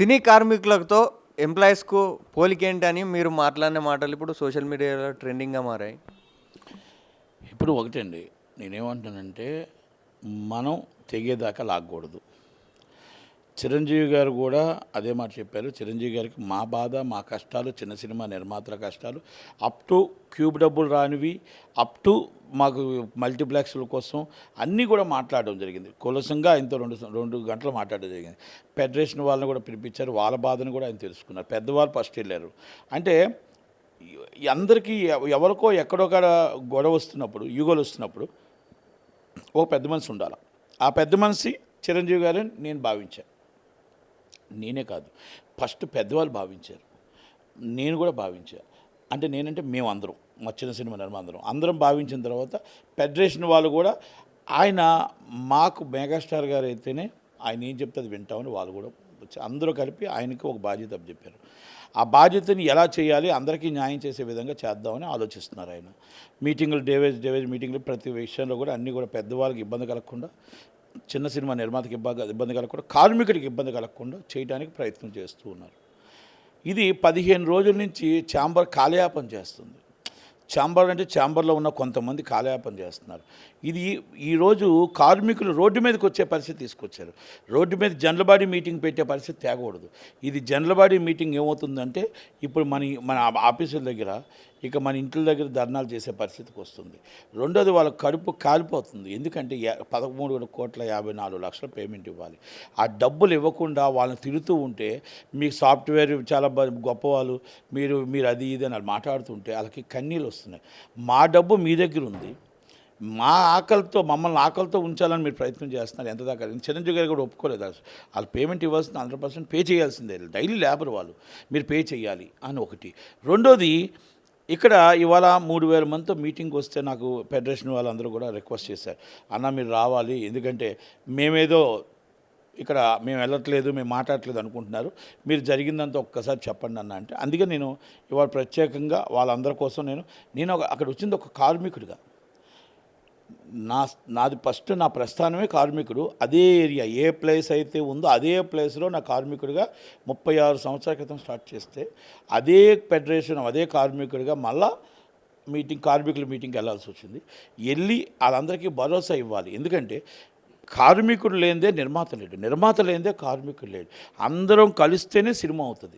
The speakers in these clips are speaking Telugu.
సినీ కార్మికులతో ఎంప్లాయీస్కు పోలికేంటి అని మీరు మాట్లాడిన మాటలు ఇప్పుడు సోషల్ మీడియాలో ట్రెండింగ్గా మారాయి. ఇప్పుడు ఒకటండి నేనేమంటానంటే మనం తెగేదాకా లాగకూడదు. చిరంజీవి గారు కూడా అదే మాట చెప్పారు. చిరంజీవి గారికి మా బాధ మా కష్టాలు చిన్న సినిమా నిర్మాతల కష్టాలు. అప్ టు క్యూబ్ డబ్బులు రానివి అప్ టు మాకు మల్టీప్లెక్స్ల కోసం అన్నీ కూడా మాట్లాడడం జరిగింది. కులసంగా ఆయనతో రెండు రెండు గంటలు మాట్లాడడం జరిగింది. ఫెడరేషన్ వాళ్ళని కూడా పిలిపించారు. వాళ్ళ బాధను కూడా ఆయన తెలుసుకున్నారు. పెద్దవాళ్ళు ఫస్ట్ వెళ్ళారు. అంటే అందరికీ ఎవరికో ఎక్కడొక్కడ గొడవ వస్తున్నప్పుడు యుగలు వస్తున్నప్పుడు ఓ పెద్ద మనిషి ఉండాలి. ఆ పెద్ద మనిషి చిరంజీవి గారని నేను భావించాను నేనే కాదు. ఫస్ట్ పెద్దవాళ్ళు భావించారు. నేను కూడా భావించాను అంటే నేనంటే మేము అందరం మా చిన్న సినిమా నిర్మాణ అందరం. అందరం భావించిన తర్వాత ఫెడరేషన్ వాళ్ళు కూడా ఆయన మాకు మెగాస్టార్ గారు అయితేనే ఆయన ఏం చెప్తే అది వింటామని వాళ్ళు కూడా అందరూ కలిపి ఆయనకి ఒక బాధ్యత చెప్పారు. ఆ బాధ్యతని ఎలా చేయాలి అందరికీ న్యాయం చేసే విధంగా చేద్దామని ఆలోచిస్తున్నారు ఆయన. మీటింగులు డేవేజ్ డేవేజ్ మీటింగ్లు ప్రతి విషయంలో కూడా అన్నీ కూడా పెద్దవాళ్ళకి ఇబ్బంది కలగకుండా చిన్న సినిమా నిర్మాతకి ఇబ్బంది ఇబ్బంది కలగకుండా కార్మికుడికి ఇబ్బంది కలగకుండా చేయడానికి ప్రయత్నం చేస్తూ ఉన్నారు. ఇది పదిహేను రోజుల నుంచి ఛాంబర్ కాలయాపం చేస్తుంది. ఛాంబర్ అంటే ఛాంబర్లో ఉన్న కొంతమంది కాలయాపన చేస్తున్నారు. ఇది ఈరోజు కార్మికులు రోడ్డు మీదకి వచ్చే పరిస్థితి తీసుకొచ్చారు. రోడ్డు మీద జనరల్ మీటింగ్ పెట్టే పరిస్థితి తేకూడదు. ఇది జనరల్ మీటింగ్ ఏమవుతుందంటే ఇప్పుడు మన మన ఆఫీసుల దగ్గర ఇక మన ఇంట్ల దగ్గర ధర్నాలు చేసే పరిస్థితికి వస్తుంది. రెండోది వాళ్ళ కడుపు కాలిపోతుంది. ఎందుకంటే పదమూడు కోట్ల యాభై నాలుగు లక్షల పేమెంట్ ఇవ్వాలి. ఆ డబ్బులు ఇవ్వకుండా వాళ్ళని తిరుగుతూ ఉంటే మీకు సాఫ్ట్వేర్ చాలా గొప్పవాళ్ళు మీరు మీరు అది ఇది అని మాట్లాడుతుంటే వాళ్ళకి కన్నీళ్ళు వస్తున్నాయి. మా డబ్బు మీ దగ్గర ఉంది. మా ఆకలితో మమ్మల్ని ఆకలితో ఉంచాలని మీరు ప్రయత్నం చేస్తున్నారు. ఎంత దాకా? చిరంజీవి గారు కూడా ఒప్పుకోలేదు. వాళ్ళు పేమెంట్ ఇవ్వాల్సింది హండ్రెడ్ పర్సెంట్ పే చేయాల్సిందే. డైలీ లేబర్ వాళ్ళు. మీరు పే చేయాలి అని ఒకటి. రెండోది ఇక్కడ ఇవాళ మూడు వేల మందితో మీటింగ్ వస్తే నాకు ఫెడరేషన్ వాళ్ళందరూ కూడా రిక్వెస్ట్ చేశారు. అన్న మీరు రావాలి. ఎందుకంటే మేమేదో ఇక్కడ మేము వెళ్ళట్లేదు మేము మాట్లాడట్లేదు అనుకుంటున్నారు. మీరు జరిగిందంతా ఒక్కసారి చెప్పండి అన్న అంటే అందుకే నేను ఇవాళ ప్రత్యేకంగా వాళ్ళందరి కోసం నేను నేను ఒక- అక్కడ వచ్చింది ఒక కార్మికుడిగా. నా నాది ఫస్ట్ నా ప్రస్థానమే కార్మికుడు. అదే ఏరియా ఏ ప్లేస్ అయితే ఉందో అదే ప్లేస్లో నా కార్మికుడిగా ముప్పై ఆరు సంవత్సరాల క్రితం స్టార్ట్ చేస్తే అదే ఫెడరేషన్ అదే కార్మికుడిగా మళ్ళా మీటింగ్ కార్మికుల మీటింగ్కి వెళ్ళాల్సి వచ్చింది. వెళ్ళి వాళ్ళందరికీ భరోసా ఇవ్వాలి. ఎందుకంటే కార్మికుడు లేనిదే నిర్మాత లేడు. నిర్మాత లేనిదే కార్మికుడు లేడు. అందరం కలిస్తేనే సినిమా అవుతుంది.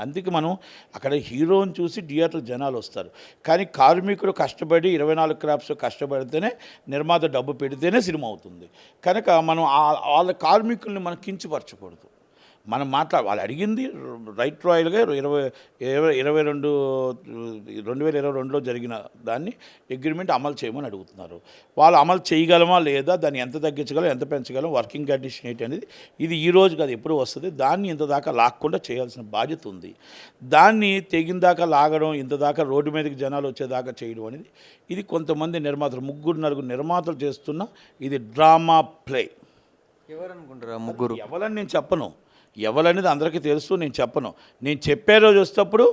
అందుకే మనం అక్కడ హీరోని చూసి థియేటర్ జనాలు వస్తారు. కానీ కార్మికుడు కష్టపడి ఇరవై నాలుగు క్రాప్స్ కష్టపడితేనే నిర్మాత డబ్బు పెడితేనే సినిమా అవుతుంది. కనుక మనం వాళ్ళ కార్మికుల్ని మనం కించపరచకూడదు. మనం మాట్లా వాళ్ళు అడిగింది రైట్ రాయల్గా ఇరవై ఇరవై ఇరవై రెండు రెండు వేల ఇరవై రెండులో జరిగిన దాన్ని అగ్రిమెంట్ అమలు చేయమని అడుగుతున్నారు. వాళ్ళు అమలు చేయగలమా లేదా దాన్ని ఎంత తగ్గించగలం ఎంత పెంచగలం వర్కింగ్ కండిషన్ ఏంటి అనేది ఇది ఈ రోజు కాదు ఎప్పుడు వస్తుంది దాన్ని ఇంత దాకా లాక్కుండా చేయాల్సిన బాధ్యత ఉంది. దాన్ని తెగిన దాకా లాగడం ఇంత దాకా రోడ్డు మీదకి జనాలు వచ్చేదాకా చేయడం అనేది ఇది కొంతమంది నిర్మాతలు ముగ్గురు నలుగురు నిర్మాతలు చేస్తున్న ఇది డ్రామా ప్లే. ఎవరు అనుకుంటారా ముగ్గురు? ఎవరని నేను చెప్పను. ఎవరనేది అందరికీ తెలుసు నేను చెప్పను. నేను చెప్పే రోజు వచ్చేటప్పుడు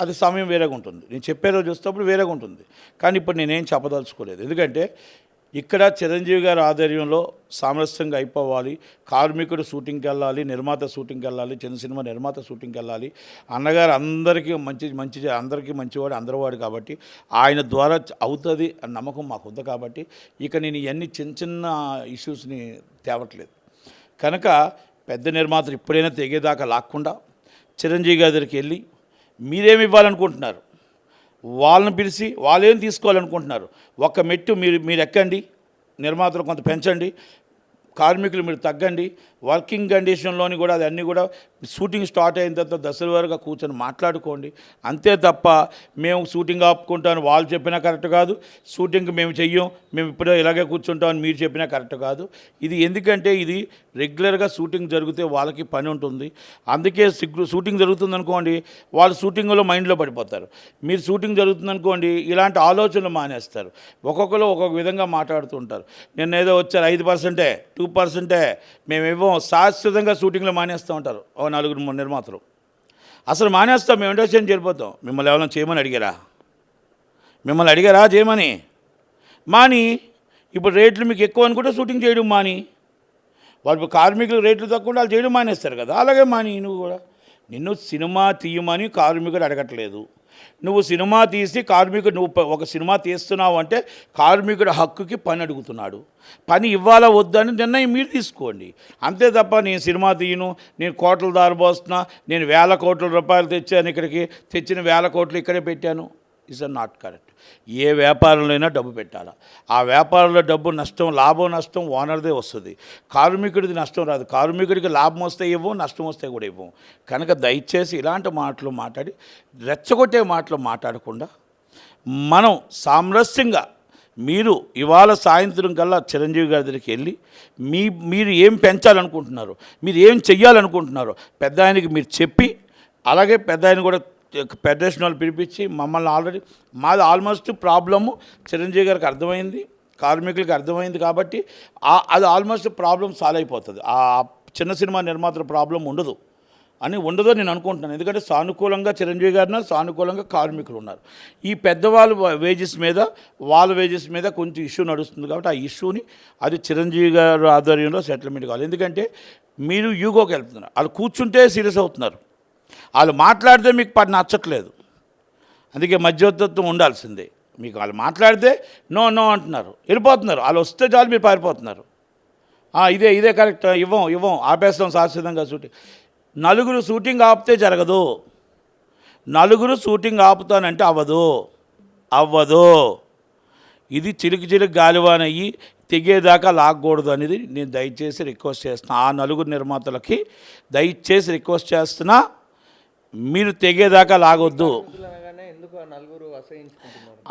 అది సమయం వేరేగా ఉంటుంది. నేను చెప్పే రోజు వచ్చేటప్పుడు వేరేగా ఉంటుంది. కానీ ఇప్పుడు నేనేం చెప్పదలుచుకోలేదు. ఎందుకంటే ఇక్కడ చిరంజీవి గారి ఆధ్వర్యంలో సామరస్యంగా అయిపోవాలి. కార్మికుడు షూటింగ్కి వెళ్ళాలి నిర్మాత షూటింగ్కి వెళ్ళాలి చిన్న సినిమా నిర్మాత షూటింగ్కి వెళ్ళాలి. అన్నగారు అందరికీ మంచి మంచి అందరికీ మంచివాడు అందరివాడు కాబట్టి ఆయన ద్వారా అవుతుంది అన్న నమ్మకం మాకు ఉంది కాబట్టి ఇక నేను ఇవన్నీ చిన్న చిన్న ఇష్యూస్ని తేవట్లేదు. కనుక పెద్ద నిర్మాతలు ఇప్పుడైనా తెగేదాకా లాక్కుండా చిరంజీవి గారికి దగ్గరికి వెళ్ళి మీరేమి ఇవ్వాలనుకుంటున్నారు? వాళ్ళని పిలిచి వాళ్ళేం తీసుకోవాలనుకుంటున్నారు? ఒక్క మెట్టు మీరు మీరు ఎక్కండి నిర్మాతలు కొంత పెంచండి కార్మికులు మీరు తగ్గండి వర్కింగ్ కండిషన్లోని కూడా అవన్నీ కూడా షూటింగ్ స్టార్ట్ అయిన తర్వాత దశల వరకు కూర్చొని మాట్లాడుకోండి. అంతే తప్ప మేము షూటింగ్ ఆపుకుంటాను వాళ్ళు చెప్పినా కరెక్ట్ కాదు. షూటింగ్ మేము చెయ్యం మేము ఇప్పుడే ఇలాగే కూర్చుంటామని మీరు చెప్పినా కరెక్ట్ కాదు. ఇది ఎందుకంటే ఇది రెగ్యులర్గా షూటింగ్ జరిగితే వాళ్ళకి పని ఉంటుంది. అందుకే షూటింగ్ జరుగుతుంది అనుకోండి వాళ్ళు షూటింగ్లో మైండ్లో పడిపోతారు. మీరు షూటింగ్ జరుగుతుంది అనుకోండి ఇలాంటి ఆలోచనలు మానేస్తారు. ఒక్కొక్కరు ఒక్కొక్క విధంగా మాట్లాడుతుంటారు. నిన్న ఏదో వచ్చారు ఐదు పర్సెంటే టూ పర్సెంటే మేము ఇవ్వం శాశ్వతంగా షూటింగ్లో మానేస్తూ ఉంటారు. ఓ నలుగురు నిర్మాతలు. అసలు మానేస్తాం మేము ఇండస్ట్రీ చేరిపోతాం. మిమ్మల్ని ఎవరైనా చేయమని అడిగారా? మిమ్మల్ని అడిగారా చేయమని? మాని ఇప్పుడు రేట్లు మీకు ఎక్కువ అనుకుంటే షూటింగ్ చేయడం మాని. వాళ్ళు కార్మికులు రేట్లు తక్కువ వాళ్ళు చేయడం మానేస్తారు కదా. అలాగే మాని నువ్వు కూడా. నిన్ను సినిమా తీయమని కార్మికుడు అడగట్లేదు. నువ్వు సినిమా తీసి కార్మికుడు నువ్వు ఒక సినిమా తీస్తున్నావు అంటే కార్మికుడు హక్కుకి పని అడుగుతున్నాడు. పని ఇవ్వాలా వద్దని నిర్ణయం మీరు తీసుకోండి. అంతే తప్ప నేను సినిమా తీయను నేను కోట్ల దారిపోస్తున్నా నేను వేల కోట్ల రూపాయలు తెచ్చాను ఇక్కడికి తెచ్చిన వేల కోట్లు ఇక్కడే పెట్టాను. Is are not correct. ఏ వ్యాపారంలో అయినా డబ్బు పెట్టాలా? ఆ వ్యాపారంలో డబ్బు నష్టం లాభం నష్టం ఓనర్దే వస్తుంది. కార్మికుడిది నష్టం రాదు. కార్మికుడికి లాభం వస్తే ఇవ్వం నష్టం వస్తే కూడా ఇవ్వం. కనుక దయచేసి ఇలాంటి మాటలు మాట్లాడి రెచ్చగొట్టే మాటలు మాట్లాడకుండా మనం సామరస్యంగా మీరు ఇవాళ సాయంత్రం కల్లా చిరంజీవి గారి దగ్గరికి వెళ్ళి మీ మీరు ఏం పెంచాలనుకుంటున్నారు మీరు ఏం చెయ్యాలనుకుంటున్నారో పెద్ద ఆయనకి మీరు చెప్పి అలాగే పెద్ద ఆయన కూడా ఫెడరేషన్ వాళ్ళు పిలిపించి మమ్మల్ని ఆల్రెడీ మాది ఆల్మోస్ట్ ప్రాబ్లము చిరంజీవి గారికి అర్థమైంది కార్మికులకి అర్థమైంది కాబట్టి అది ఆల్మోస్ట్ ప్రాబ్లం సాల్వ్ అయిపోతుంది. ఆ చిన్న సినిమా నిర్మాతల ప్రాబ్లం ఉండదు అని ఉండదు నేను అనుకుంటున్నాను. ఎందుకంటే సానుకూలంగా చిరంజీవి గారు సానుకూలంగా కార్మికులు ఉన్నారు. ఈ పెద్దవాళ్ళ వేజెస్ మీద వాళ్ళ వేజెస్ మీద కొంచెం ఇష్యూ నడుస్తుంది కాబట్టి ఆ ఇష్యూని అది చిరంజీవి గారు ఆధ్వర్యంలో సెటిల్మెంట్ కావాలి. ఎందుకంటే మీరు యూగోకి వెళ్తున్నారు. వాళ్ళు కూర్చుంటే సీరియస్ అవుతున్నారు. వాళ్ళు మాట్లాడితే మీకు పని నచ్చట్లేదు. అందుకే మధ్యవర్తత్వం ఉండాల్సిందే. మీకు వాళ్ళు మాట్లాడితే నో నో అంటున్నారు. వెళ్ళిపోతున్నారు. వాళ్ళు వస్తే చాలు మీరు పారిపోతున్నారు. ఇదే ఇదే కరెక్ట్. ఇవ్వం ఇవ్వం. ఆపేస్తాం శాశ్వతంగా షూటింగ్ నలుగురు షూటింగ్ ఆపితే జరగదు. నలుగురు షూటింగ్ ఆపుతానంటే అవ్వదు. అవ్వదు. ఇది చిలికి చిలికి గాలివానయ్యి తెగేదాకా లాగకూడదు అనేది నేను దయచేసి రిక్వెస్ట్ చేస్తున్నా. ఆ నలుగురు నిర్మాతలకి దయచేసి రిక్వెస్ట్ చేస్తున్నా. మీరు తెగేదాకా లాగొద్దు.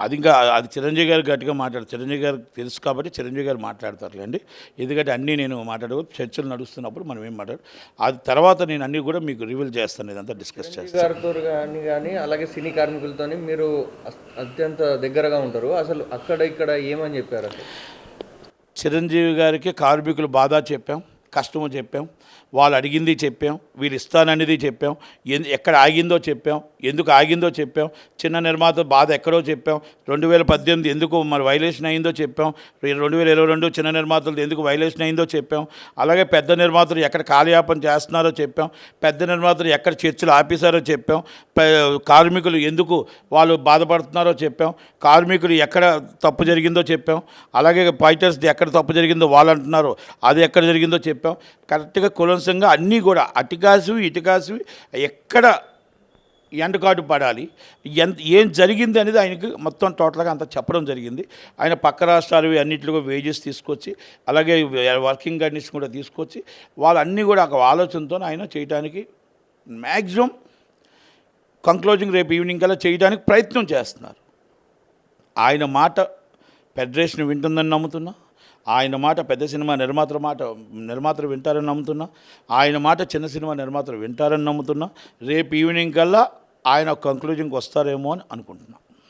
అది ఇంకా అది చిరంజీవి గారు గట్టిగా మాట్లాడు చిరంజీవి గారికి తెలుసు కాబట్టి చిరంజీవి గారు మాట్లాడతారులేండి. ఎందుకంటే అన్నీ నేను మాట్లాడు చర్చలు నడుస్తున్నప్పుడు మనం ఏం మాట్లాడు అది తర్వాత నేను అన్నీ కూడా మీకు రివీల్ చేస్తాను ఇదంతా డిస్కస్ చేస్తాను. కానీ కానీ అలాగే సినీ కార్మికులతోని మీరు అత్యంత దగ్గరగా ఉంటారు. అసలు అక్కడ ఇక్కడ ఏమని చెప్పారు చిరంజీవి గారికి కార్మికులు బాధ చెప్పాం. కష్టము చెప్పాం వాళ్ళు అడిగింది చెప్పాం వీళ్ళు ఇస్తాననేది చెప్పాం ఎందు ఎక్కడ ఆగిందో చెప్పాం ఎందుకు ఆగిందో చెప్పాం చిన్న నిర్మాత బాధ ఎక్కడో చెప్పాం రెండు వేల పద్దెనిమిది ఎందుకు మరి వైలేషన్ అయిందో చెప్పాం రెండు వేల ఇరవై రెండు చిన్న నిర్మాతలు ఎందుకు వైలేషన్ అయిందో చెప్పాం అలాగే పెద్ద నిర్మాతలు ఎక్కడ కాలయాపన చేస్తున్నారో చెప్పాం పెద్ద నిర్మాతలు ఎక్కడ చర్చలు ఆపేశారో చెప్పాం కార్మికులు ఎందుకు వాళ్ళు బాధపడుతున్నారో చెప్పాం కార్మికులు ఎక్కడ తప్పు జరిగిందో చెప్పాం అలాగే ఫైటర్స్ది ఎక్కడ తప్పు జరిగిందో వాళ్ళు అంటున్నారు అది ఎక్కడ జరిగిందో చెప్పాం. కరెక్ట్గా కులంసంగా అన్నీ కూడా అటికాసివి ఇటుకాసివి ఎక్కడ ఎండకాటు పడాలి ఎంత ఏం జరిగింది అనేది ఆయనకి మొత్తం టోటల్గా అంత చెప్పడం జరిగింది. ఆయన పక్క రాష్ట్రాలు అన్నింటిలో వేజెస్ తీసుకొచ్చి అలాగే వర్కింగ్ కండిషన్ కూడా తీసుకొచ్చి వాళ్ళన్నీ కూడా ఒక ఆలోచనతో ఆయన చేయడానికి మ్యాక్సిమం కంక్లూజింగ్ రేపు ఈవినింగ్ కల్లా చేయడానికి ప్రయత్నం చేస్తున్నారు. ఆయన మాట ఫెడరేషన్ వింటుందని నమ్ముతున్నా. ఆయన మాట పెద్ద సినిమా నిర్మాతల మాట నిర్మాతలు వింటారని నమ్ముతున్నా. ఆయన మాట చిన్న సినిమా నిర్మాతలు వింటారని నమ్ముతున్నా. రేపు ఈవినింగ్ కల్లా ఆయన కంక్లూజన్కి వస్తారేమో అని అనుకుంటున్నాను